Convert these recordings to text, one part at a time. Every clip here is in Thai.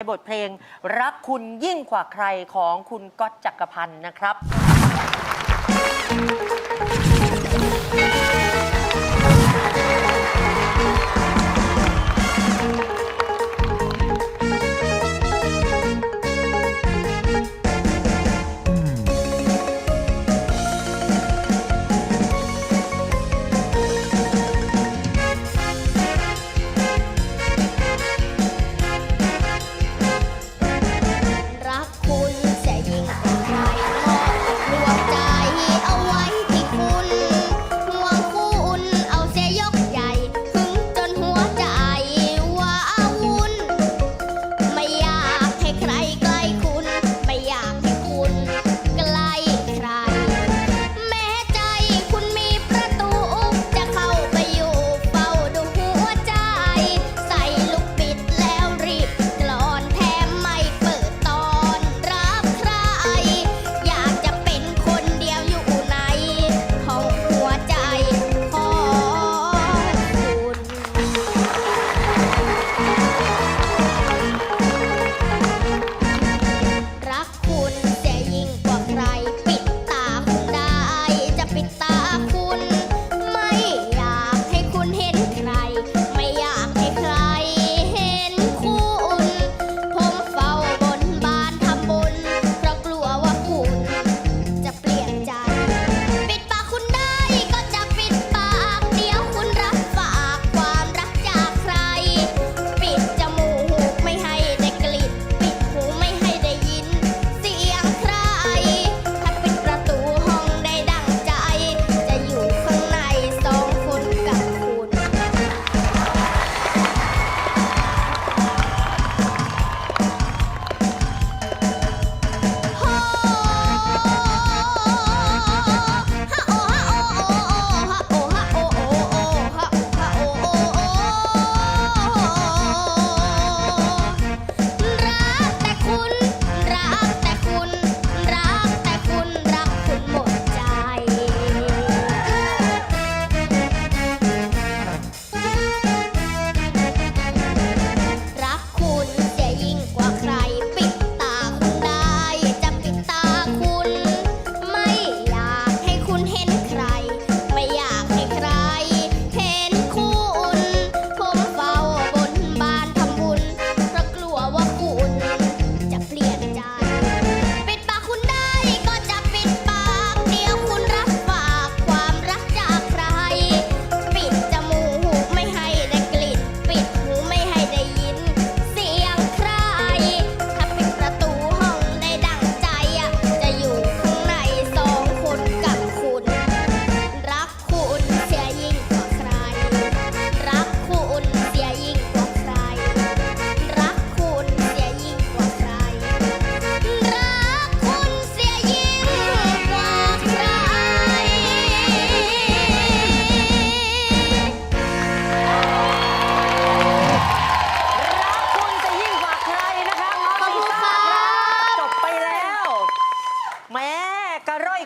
บทเพลงรักคุณยิ่งกว่าใครของคุณก๊อตจักรพันธ์นะครับ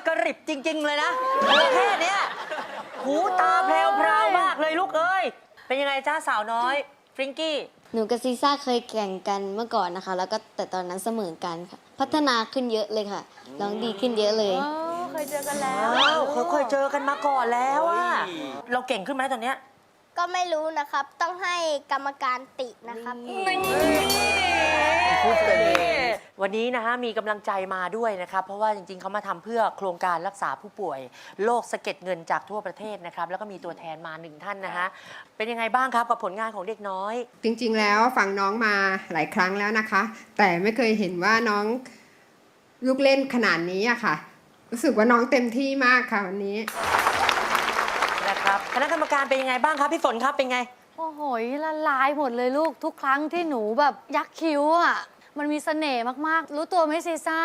กระร่อยกระริบจริง ๆ เลยนะเออแค่เนี้ยหูตาแพรวพราวมากเลยลูกเอ้ย เป็นยังไงจ้าสาวน้อยฟริงกี้ หนูกับซีซ่าเคยแข่งกันเมื่อก่อนนะคะ แล้วก็แต่ตอนนั้นเสมอกันค่ะ พัฒนาขึ้นเยอะเลยค่ะร้องดีขึ้นเยอะเลย เคยเจอกันแล้วอ้าวเขาเคยเจอกันมาก่อนแล้วอะเราเก่งขึ้นไหมตอนเนี้ยก็ไม่รู้นะครับ ต้องให้กรรมการตินะครับ วันนี้นะฮะมีกำลังใจมาด้วยนะครับเพราะว่าจริงๆเขามาทำเพื่อโครงการรักษาผู้ป่วยโรคสะเก็ดเงินจากทั่วประเทศนะครับแล้วก็มีตัวแทนมาหนึ่งท่านนะฮะเป็นยังไงบ้างครับกับผลงานของเด็กน้อย จริง ๆ แล้วฟังน้องมาหลายครั้งแล้วนะคะ แต่ไม่เคยเห็นว่าน้องลูกเล่นขนาดนี้อะค่ะ รู้สึกว่าน้องเต็มที่มากค่ะวันนี้นะครับคณะกรรมการเป็นยังไงบ้างครับพี่ฝนครับเป็นไงโอ้โหละลายหมดเลยลูกทุกครั้งที่หนูแบบยักคิ้วอะ มันมีเสน่ห์มากๆ รู้ตัวไหมซีซ่า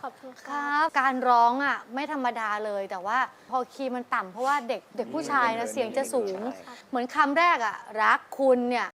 ขอบคุณคครับรับ การร้องอะไม่ธรรมดาเลย แต่ว่าพอคีย์มันต่ำเพราะว่าเด็กเด็กผู้ชายนะเสียงจะสูง เหมือนคำแรกอะรักคุณเนี่ย